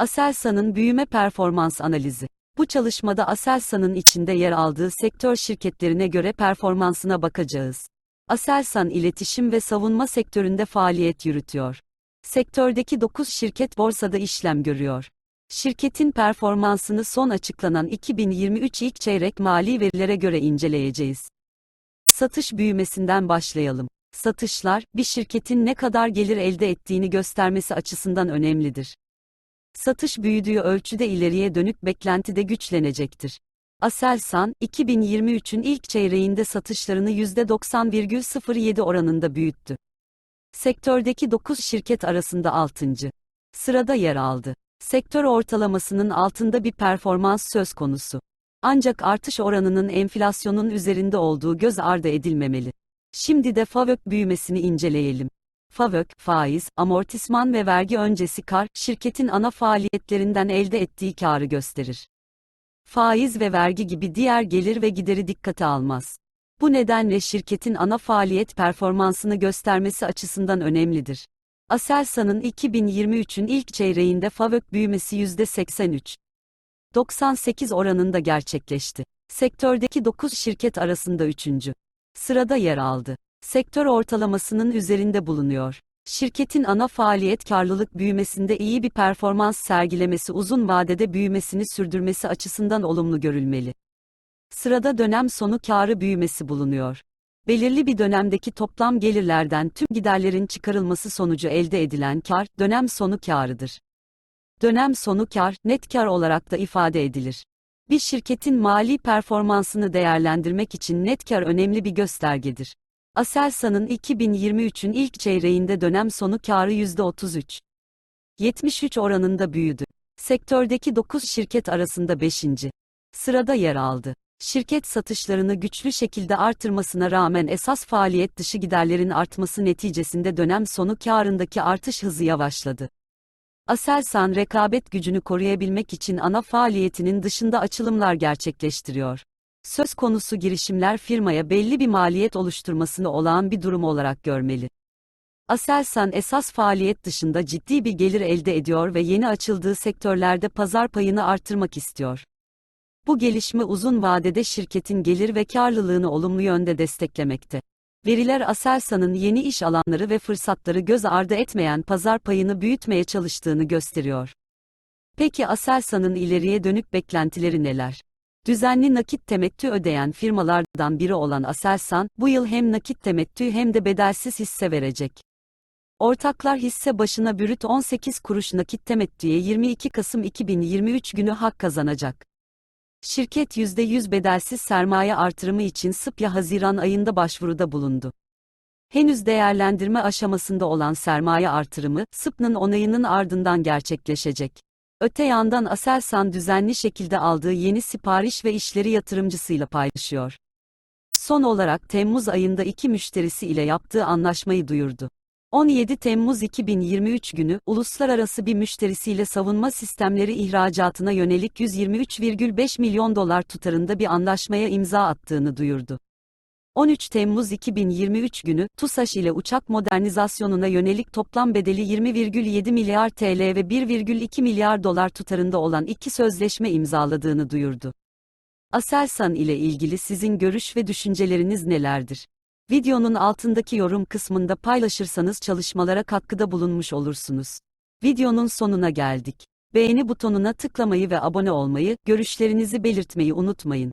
Aselsan'ın büyüme performans analizi. Bu çalışmada Aselsan'ın içinde yer aldığı sektör şirketlerine göre performansına bakacağız. Aselsan iletişim ve savunma sektöründe faaliyet yürütüyor. Sektördeki 9 şirket borsada işlem görüyor. Şirketin performansını son açıklanan 2023 ilk çeyrek mali verilere göre inceleyeceğiz. Satış büyümesinden başlayalım. Satışlar, bir şirketin ne kadar gelir elde ettiğini göstermesi açısından önemlidir. Satış büyüdüğü ölçüde ileriye dönük beklenti de güçlenecektir. Aselsan, 2023'ün ilk çeyreğinde satışlarını %90,07 oranında büyüttü. Sektördeki 9 şirket arasında 6. sırada yer aldı. Sektör ortalamasının altında bir performans söz konusu. Ancak artış oranının enflasyonun üzerinde olduğu göz ardı edilmemeli. Şimdi de FAVÖK büyümesini inceleyelim. FAVÖK, faiz, amortisman ve vergi öncesi kar, şirketin ana faaliyetlerinden elde ettiği karı gösterir. Faiz ve vergi gibi diğer gelir ve gideri dikkate almaz. Bu nedenle şirketin ana faaliyet performansını göstermesi açısından önemlidir. Aselsan'ın 2023'ün ilk çeyreğinde FAVÖK büyümesi %83. 98 oranında gerçekleşti. Sektördeki 9 şirket arasında 3. sırada yer aldı. Sektör ortalamasının üzerinde bulunuyor. Şirketin ana faaliyet karlılık büyümesinde iyi bir performans sergilemesi uzun vadede büyümesini sürdürmesi açısından olumlu görülmeli. Sırada dönem sonu karı büyümesi bulunuyor. Belirli bir dönemdeki toplam gelirlerden tüm giderlerin çıkarılması sonucu elde edilen kar, dönem sonu karıdır. Dönem sonu kar, net kar olarak da ifade edilir. Bir şirketin mali performansını değerlendirmek için net kar önemli bir göstergedir. Aselsan'ın 2023'ün ilk çeyreğinde dönem sonu karı %33. 73 oranında büyüdü. Sektördeki 9 şirket arasında 5. sırada yer aldı. Şirket satışlarını güçlü şekilde artırmasına rağmen esas faaliyet dışı giderlerin artması neticesinde dönem sonu karındaki artış hızı yavaşladı. Aselsan rekabet gücünü koruyabilmek için ana faaliyetinin dışında açılımlar gerçekleştiriyor. Söz konusu girişimler firmaya belli bir maliyet oluşturmasını olağan bir durum olarak görmeli. Aselsan esas faaliyet dışında ciddi bir gelir elde ediyor ve yeni açıldığı sektörlerde pazar payını artırmak istiyor. Bu gelişme uzun vadede şirketin gelir ve karlılığını olumlu yönde desteklemekte. Veriler Aselsan'ın yeni iş alanları ve fırsatları göz ardı etmeyen pazar payını büyütmeye çalıştığını gösteriyor. Peki Aselsan'ın ileriye dönük beklentileri neler? Düzenli nakit temettü ödeyen firmalardan biri olan Aselsan, bu yıl hem nakit temettü hem de bedelsiz hisse verecek. Ortaklar hisse başına bürüt 18 kuruş nakit temettüye 22 Kasım 2023 günü hak kazanacak. Şirket %100 bedelsiz sermaye artırımı için SPYA Haziran ayında başvuruda bulundu. Henüz değerlendirme aşamasında olan sermaye artırımı, SP'nın onayının ardından gerçekleşecek. Öte yandan Aselsan düzenli şekilde aldığı yeni sipariş ve işleri yatırımcısıyla paylaşıyor. Son olarak Temmuz ayında iki müşterisi ile yaptığı anlaşmayı duyurdu. 17 Temmuz 2023 günü, uluslararası bir müşterisiyle savunma sistemleri ihracatına yönelik 123,5 milyon dolar tutarında bir anlaşmaya imza attığını duyurdu. 13 Temmuz 2023 günü, TUSAŞ ile uçak modernizasyonuna yönelik toplam bedeli 20,7 milyar TL ve 1,2 milyar dolar tutarında olan iki sözleşme imzaladığını duyurdu. Aselsan ile ilgili sizin görüş ve düşünceleriniz nelerdir? Videonun altındaki yorum kısmında paylaşırsanız çalışmalara katkıda bulunmuş olursunuz. Videonun sonuna geldik. Beğeni butonuna tıklamayı ve abone olmayı, görüşlerinizi belirtmeyi unutmayın.